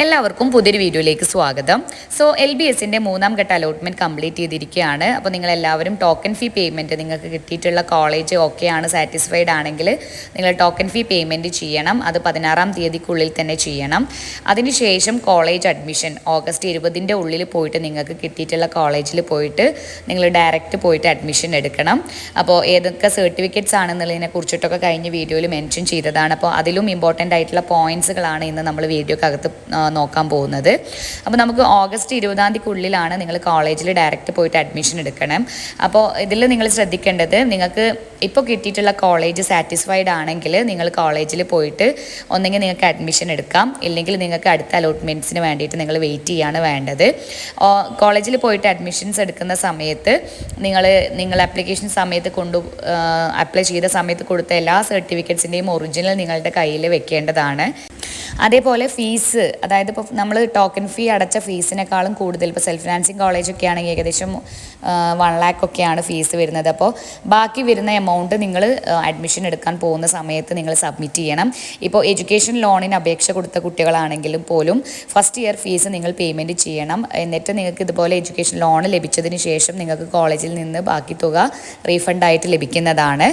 എല്ലാവർക്കും പുതിയൊരു വീഡിയോയിലേക്ക് സ്വാഗതം. സോ എൽ ബി എസിന്റെ മൂന്നാം ഘട്ട അലോട്ട്മെന്റ് കംപ്ലീറ്റ് ചെയ്തിരിക്കുകയാണ്. അപ്പോൾ നിങ്ങൾ എല്ലാവരും ടോക്കൺ ഫീ പേയ്മെന്റ് നിങ്ങൾക്ക് കിട്ടിയിട്ടുള്ള കോളേജ് ആണ് സാറ്റിസ്ഫൈഡ് ആണെങ്കിൽ നിങ്ങൾ ടോക്കൺ ഫീ പേയ്മെന്റ് ചെയ്യണം. അത് പതിനാറാം തീയതിക്കുള്ളിൽ തന്നെ ചെയ്യണം. അതിനുശേഷം കോളേജ് അഡ്മിഷൻ ഓഗസ്റ്റ് ഇരുപതിന്റെ ഉള്ളിൽ പോയിട്ട് നിങ്ങൾക്ക് കിട്ടിയിട്ടുള്ള കോളേജിൽ പോയിട്ട് നിങ്ങൾ ഡയറക്റ്റ് പോയിട്ട് അഡ്മിഷൻ എടുക്കണം. അപ്പോൾ ഏതൊക്കെ സർട്ടിഫിക്കറ്റ്സ് ആണെന്നുള്ളതിനെ കുറിച്ചിട്ടൊക്കെ കഴിഞ്ഞ വീഡിയോയിൽ മെൻഷൻ ചെയ്തതാണ്. അപ്പോൾ അതിലും ഇമ്പോർട്ടന്റ് ആയിട്ടുള്ള പോയിന്റ്സുകളാണ് ഇന്ന് നമ്മൾ വീഡിയോക്കകത്ത് നോക്കാൻ പോകുന്നത്. അപ്പോൾ നമുക്ക് ഓഗസ്റ്റ് ഇരുപതാം തീയതിക്കുള്ളിലാണ് നിങ്ങൾ കോളേജിൽ ഡയറക്റ്റ് പോയിട്ട് അഡ്മിഷൻ എടുക്കണം. അപ്പോൾ ഇതിൽ നിങ്ങൾ ശ്രദ്ധിക്കേണ്ടത് നിങ്ങൾക്ക് ഇപ്പോൾ കിട്ടിയിട്ടുള്ള കോളേജ് സാറ്റിസ്ഫൈഡ് ആണെങ്കിൽ നിങ്ങൾ കോളേജിൽ പോയിട്ട് ഒന്നെങ്കിൽ നിങ്ങൾക്ക് അഡ്മിഷൻ എടുക്കാം. ഇല്ലെങ്കിൽ നിങ്ങൾക്ക് അടുത്ത അലോട്ട്മെന്റ്സിന് വേണ്ടിയിട്ട് നിങ്ങൾ വെയിറ്റ് ചെയ്യാണ് വേണ്ടത്. കോളേജിൽ പോയിട്ട് അഡ്മിഷൻസ് എടുക്കുന്ന സമയത്ത് നിങ്ങൾ നിങ്ങൾ ആപ്ലിക്കേഷൻ സമയത്ത് കൊണ്ടു അപ്ലൈ ചെയ്ത സമയത്ത് കൊടുത്ത എല്ലാ സർട്ടിഫിക്കറ്റ്സിന്റെയും ഒറിജിനൽ നിങ്ങളുടെ കയ്യിൽ വെക്കേണ്ടതാണ്. അതേപോലെ ഫീസ് അതായത് ഇപ്പോൾ നമ്മൾ ടോക്കൺ ഫീ അടച്ച ഫീസിനേക്കാളും കൂടുതൽ ഇപ്പോൾ സെൽഫ് ഫിനാൻസിങ് കോളേജൊക്കെ ആണെങ്കിൽ ഏകദേശം വൺ ലാക്ക് ഒക്കെയാണ് ഫീസ് വരുന്നത്. അപ്പോൾ ബാക്കി വരുന്ന എമൗണ്ട് നിങ്ങൾ അഡ്മിഷൻ എടുക്കാൻ പോകുന്ന സമയത്ത് നിങ്ങൾ സബ്മിറ്റ് ചെയ്യണം. ഇപ്പോൾ എഡ്യൂക്കേഷൻ ലോണിന് അപേക്ഷ കൊടുത്ത കുട്ടികളാണെങ്കിലും പോലും ഫസ്റ്റ് ഇയർ ഫീസ് നിങ്ങൾ പേയ്മെന്റ് ചെയ്യണം. എന്നിട്ട് നിങ്ങൾക്ക് ഇതുപോലെ എഡ്യൂക്കേഷൻ ലോൺ ലഭിച്ചതിന് ശേഷം നിങ്ങൾക്ക് കോളേജിൽ നിന്ന് ബാക്കി തുക റീഫണ്ടായിട്ട് ലഭിക്കുന്നതാണ്.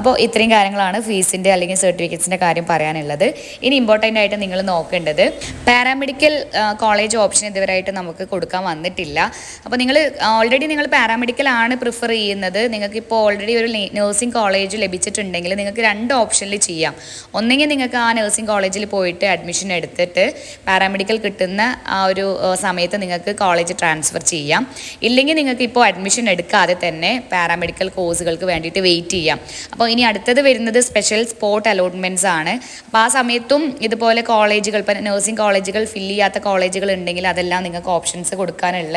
അപ്പോൾ ഇത്രയും കാര്യങ്ങളാണ് ഫീസിന്റെ അല്ലെങ്കിൽ സർട്ടിഫിക്കറ്റ്സിന്റെ കാര്യം പറയാനുള്ളത്. ഇനി ഇമ്പോർട്ടന്റ് ആയിട്ട് നിങ്ങൾ നോക്കേണ്ടത്. പാരാമെഡിക്കൽ കോളേജ് ഓപ്ഷൻ ഇതുവരെയായിട്ട് നമുക്ക് കൊടുക്കാൻ വന്നിട്ടില്ല. അപ്പോൾ നിങ്ങൾ ഓൾറെഡി നിങ്ങൾ പാരാമെഡിക്കൽ ആണ് പ്രിഫർ ചെയ്യുന്നത്. നിങ്ങൾക്ക് ഇപ്പോൾ ഓൾറെഡി ഒരു നേഴ്സിംഗ് കോളേജ് ലഭിച്ചിട്ടുണ്ടെങ്കിൽ നിങ്ങൾക്ക് രണ്ട് ഓപ്ഷനിൽ ചെയ്യാം. ഒന്നെങ്കിൽ നിങ്ങൾക്ക് ആ നേഴ്സിംഗ് കോളേജിൽ പോയിട്ട് അഡ്മിഷൻ എടുത്തിട്ട് പാരാമെഡിക്കൽ കിട്ടുന്ന ആ ഒരു സമയത്ത് നിങ്ങൾക്ക് കോളേജ് ട്രാൻസ്ഫർ ചെയ്യാം. ഇല്ലെങ്കിൽ നിങ്ങൾക്ക് ഇപ്പോൾ അഡ്മിഷൻ എടുക്കാതെ തന്നെ പാരാമെഡിക്കൽ കോഴ്സുകൾക്ക് വേണ്ടിയിട്ട് വെയിറ്റ് ചെയ്യാം. അപ്പോൾ ഇനി അടുത്തത് വരുന്നത് സ്പെഷ്യൽ സ്പോട്ട് അലോട്ട്മെന്റ്സ് ആണ്. അപ്പോൾ ആ സമയത്തും ഇതുപോലെ കോളേജുകൾ ഇപ്പം നഴ്സിംഗ് കോളേജുകൾ ഫില്ല് ചെയ്യാത്ത കോളേജുകൾ ഉണ്ടെങ്കിൽ അതെല്ലാം നിങ്ങൾക്ക് ഓപ്ഷൻസ് കൊടുക്കാനുള്ള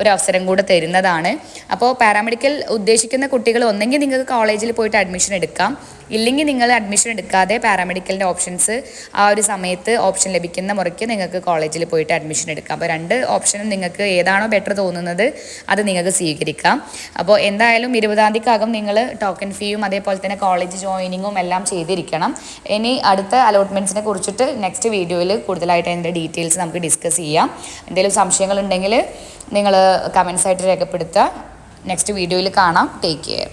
ഒരു അവസരം കൂടെ തരുന്നതാണ്. അപ്പോൾ പാരാമെഡിക്കൽ ഉദ്ദേശിക്കുന്ന കുട്ടികൾ ഒന്നെങ്കിൽ നിങ്ങൾക്ക് കോളേജിൽ പോയിട്ട് അഡ്മിഷൻ എടുക്കാം. ഇല്ലെങ്കിൽ നിങ്ങൾ അഡ്മിഷൻ എടുക്കാതെ പാരാമെഡിക്കലിന്റെ ഓപ്ഷൻസ് ആ ഒരു സമയത്ത് ഓപ്ഷൻ ലഭിക്കുന്ന മുറയ്ക്ക് നിങ്ങൾക്ക് കോളേജിൽ പോയിട്ട് അഡ്മിഷൻ എടുക്കാം. അപ്പോൾ രണ്ട് ഓപ്ഷനും നിങ്ങൾക്ക് ഏതാണോ ബെറ്റർ തോന്നുന്നത് അത് നിങ്ങൾക്ക് സ്വീകരിക്കാം. അപ്പോൾ എന്തായാലും ഇരുപതാം തീയതിക്കകം നിങ്ങൾ ടോക്കൺ ഫീയും അതേപോലെ തന്നെ കോളേജ് ജോയിനിങ്ങും എല്ലാം ചെയ്തിരിക്കണം. ഇനി അടുത്ത അലോട്ട്മെന്റ്സിനെ കുറിച്ചിട്ട് നെക്സ്റ്റ് വീഡിയോയിൽ കൂടുതലായിട്ട് അതിന്റെ ഡീറ്റെയിൽസ് നമുക്ക് ഡിസ്കസ് ചെയ്യാം. എന്തെങ്കിലും സംശയങ്ങളുണ്ടെങ്കിൽ നിങ്ങൾ കമൻസ് ആയിട്ട് രേഖപ്പെടുത്തുക. നെക്സ്റ്റ് വീഡിയോയിൽ കാണാം. Take care